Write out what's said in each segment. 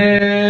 Eh...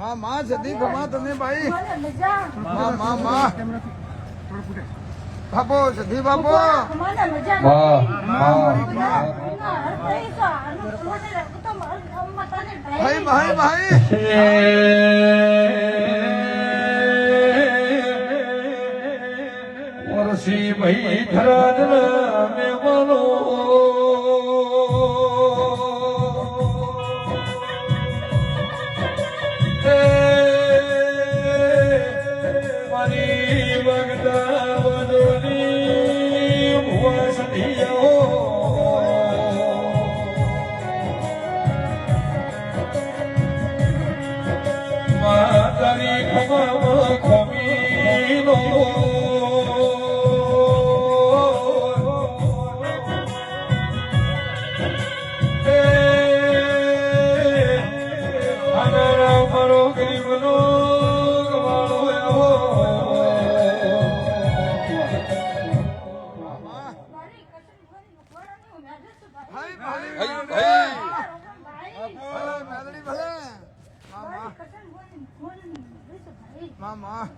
માં માં જતી ગમા તમે ભાઈ. માં માં માં. બાપો સધી બાપો. ભાઈ. ભાઈ ભાઈ વર્ષી ભાઈ ધરાધરા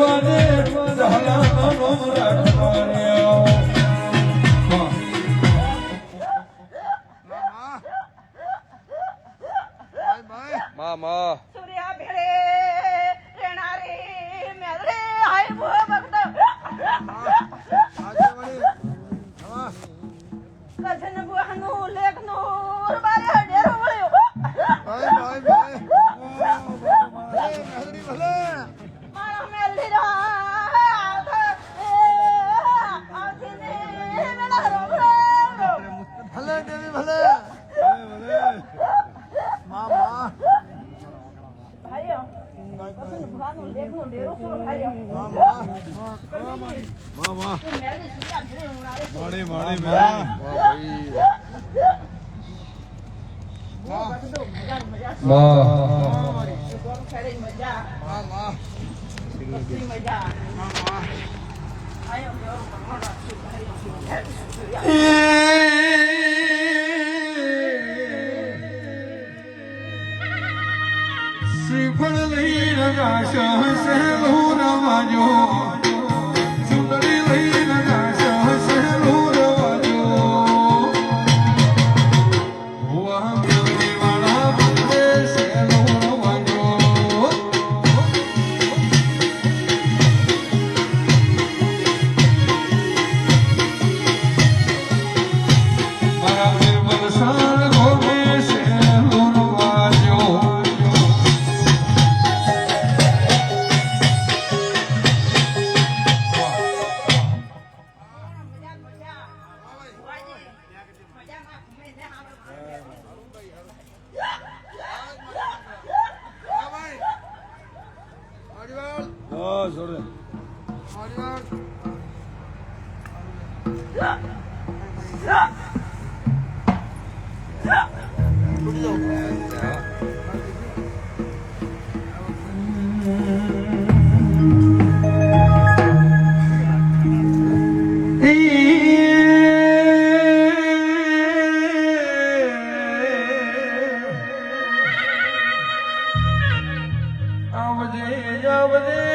ભગવાને સહલાનો નોમ રાખવાને મજા મજા મજા Over there, over there.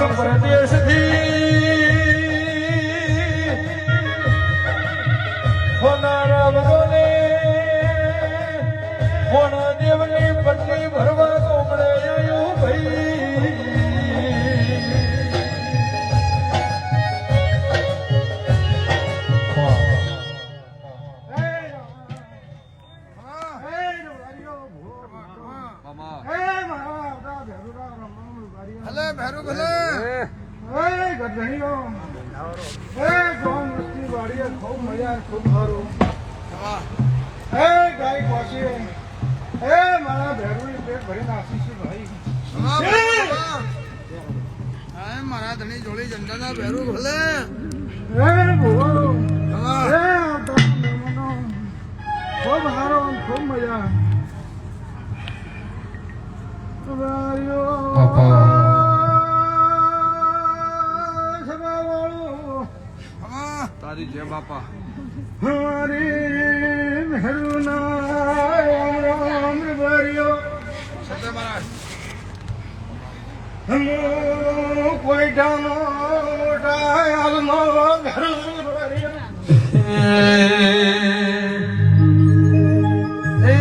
માને સંપ્રદેશથી હોનારા વગોને હોના દેવની પટ્ટી ભરવા કોમળે આયો ભાઈ ભલે ભેરું ભલે. વાહ વાહ વાહ. હા મારા ધણી જોડી જંડાના ભેરું ભલે. વાહ ખૂબ સારો આમ ખૂબ મજા. સભાવાળું તારી જય બાપા. મહેરુના રામ ભર્યો કોઈ ડાનો ડાયલનો ઘર ભર્યો. એ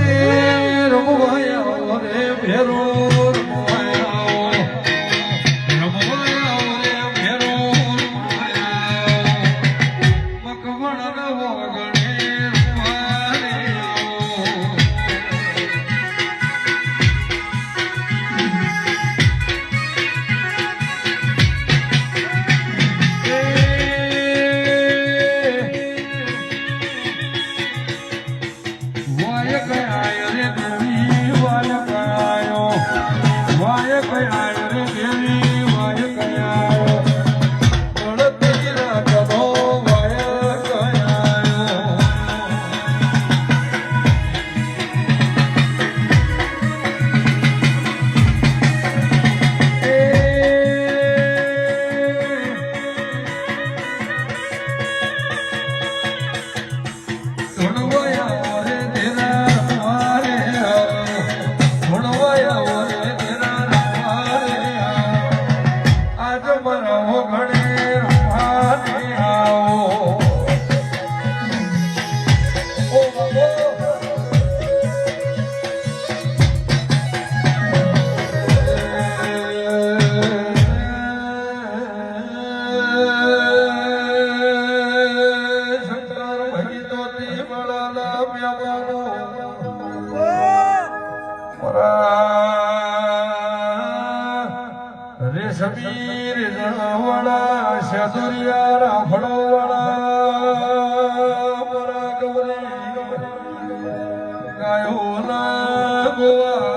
ਕਰੋ ਨਾ ਗਵਾ